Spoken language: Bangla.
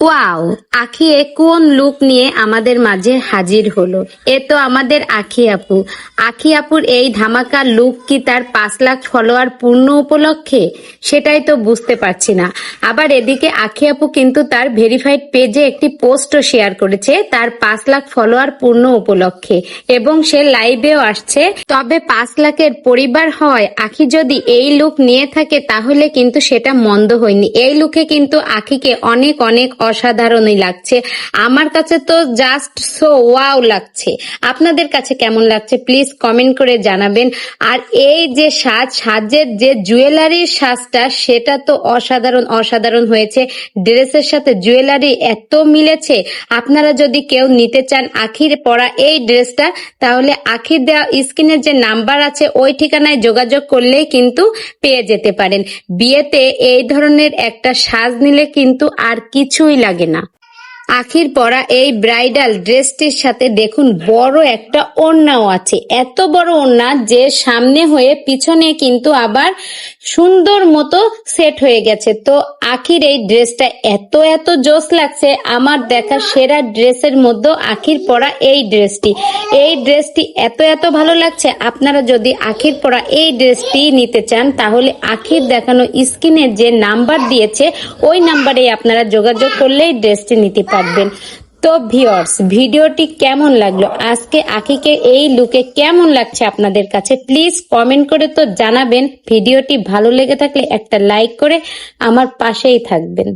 ওয়াও, আখি এ কোন লুক নিয়ে আমাদের মাঝে হাজির হলো? এ তো আমাদের আখি আপু। আখি আপুর এই ধামাকা লুক কি তার পাঁচ লাখ ফলোয়ার পূর্ণ উপলক্ষে? সেটাই তো বুঝতে পারছি না। আবার এদিকে আখি আপু কিন্তু তার ভেরিফাইড পেজে একটি পোস্টও শেয়ার করেছে, তার পাঁচ লাখ ফলোয়ার পূর্ণ উপলক্ষে। এবং সে লাইভেও আসছে। তবে পাঁচ লাখের পরিবার হয়, আখি যদি এই লুক নিয়ে থাকে তাহলে কিন্তু সেটা মন্দ হয়নি। এই লুকে কিন্তু আখিকে অনেক অনেক অসাধারণই লাগছে। আমার কাছে তো জাস্ট সো ওয়াও লাগছে। আপনাদের কাছে কেমন লাগছে প্লিজ কমেন্ট করে জানাবেন। আর এই যে সাজ, সাজের যে জুয়েলারির সাজটা, সেটা তো অসাধারণ অসাধারণ হয়েছে। ড্রেসের সাথে জুয়েলারি এত মিলেছে। আপনারা যদি কেউ নিতে চান আখির পরা এই ড্রেসটা, তাহলে আখির দেওয়া স্ক্রিনের যে নাম্বার আছে, ওই ঠিকানায় যোগাযোগ করলেই কিন্তু পেয়ে যেতে পারেন। বিয়েতে এই ধরনের একটা সাজ নিলে কিন্তু আর কিছুই লাগে না। আখির পরা এই ব্রাইডাল ড্রেসটির সাথে দেখুন বড় একটা ওড়নাও আছে। এত বড় ওড়না যে সামনে হয়ে পিছনে কিন্তু আবার সুন্দর মতো সেট হয়ে গেছে। তো আখির এই ড্রেসটা এত এত জোস লাগছে, আমার দেখা সেরা ড্রেসের মধ্যে আখির পরা এই ড্রেসটি এই ড্রেসটি এত এত ভালো লাগছে, আপনারা যদি আখির পরা এই ড্রেসটি নিতে চান, তাহলে আখির দেখানো স্ক্রিনে যে নাম্বার দিয়েছে, ওই নাম্বারে আপনারা যোগাযোগ করলেই ড্রেসটি নিতে পারবেন। তো ভিওর্স ভিডিওটি কেমন লাগল? আজকে আখিকে এই লুকে কেমন লাগছে আপনাদের কাছে? প্লিজ কমেন্ট করে তো জানাবেন। ভিডিওটি ভালো লেগে থাকলে একটা লাইক করে আমার পাশেই থাকবেন।